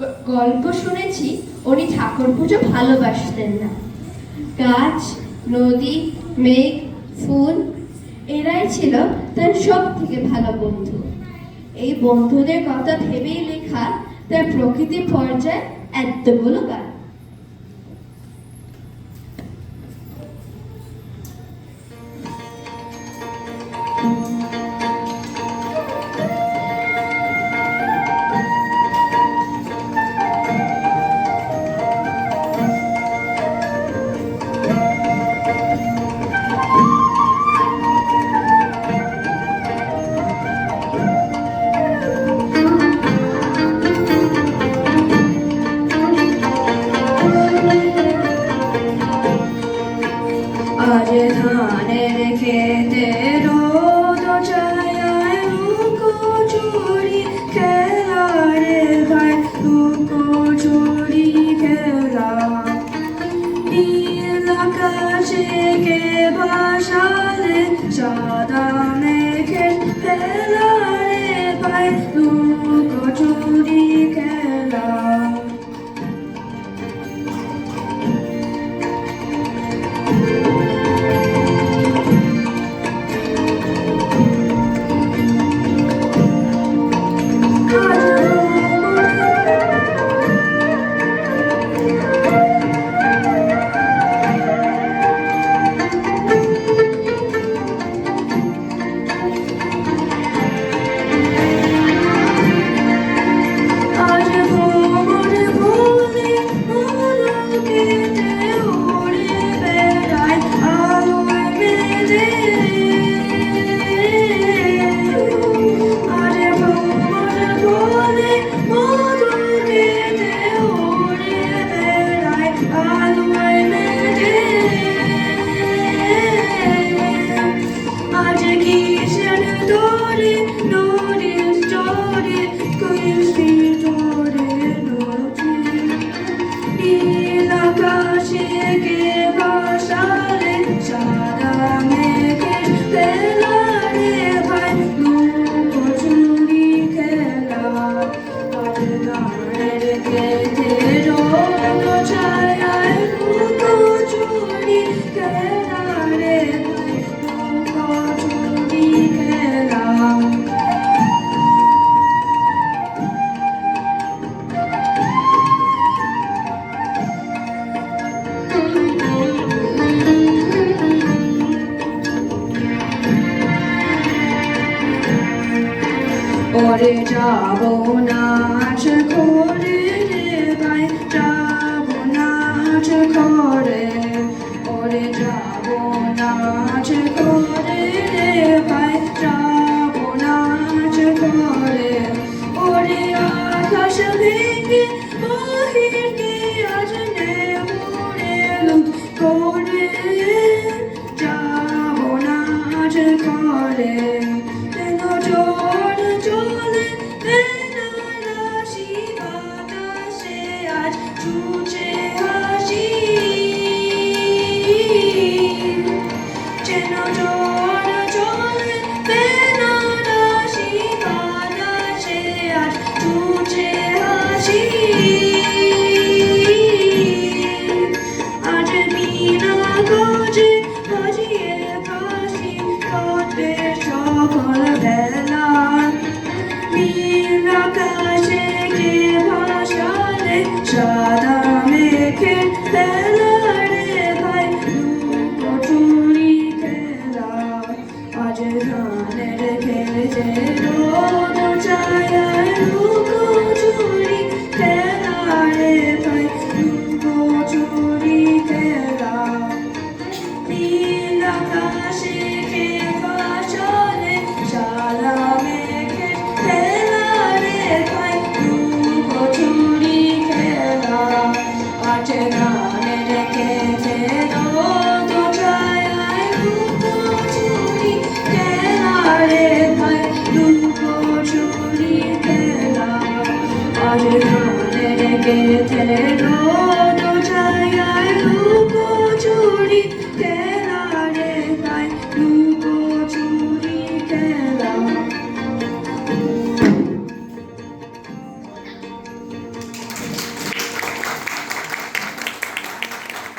গল্প শুনেছি, উনি ঠাকুর পুজো ভালোবাসতেন না। গাছ, নদী, মেঘ, ফুল, এরাই ছিল তার সব থেকে ভালো বন্ধু। এই বন্ধুদের কথা ভেবেই লেখা তার প্রকৃতি পর্যায়ে এতগুলো গান আজ ধানের খেতে রোদ ছায় লুকো খেলা রে ভাই চুরি খেলা। নীল আকাশে কে বাসালে সাদা Yeah. করে যাব না আশা করে tuje aaji Çağda mekün থেকে থেকে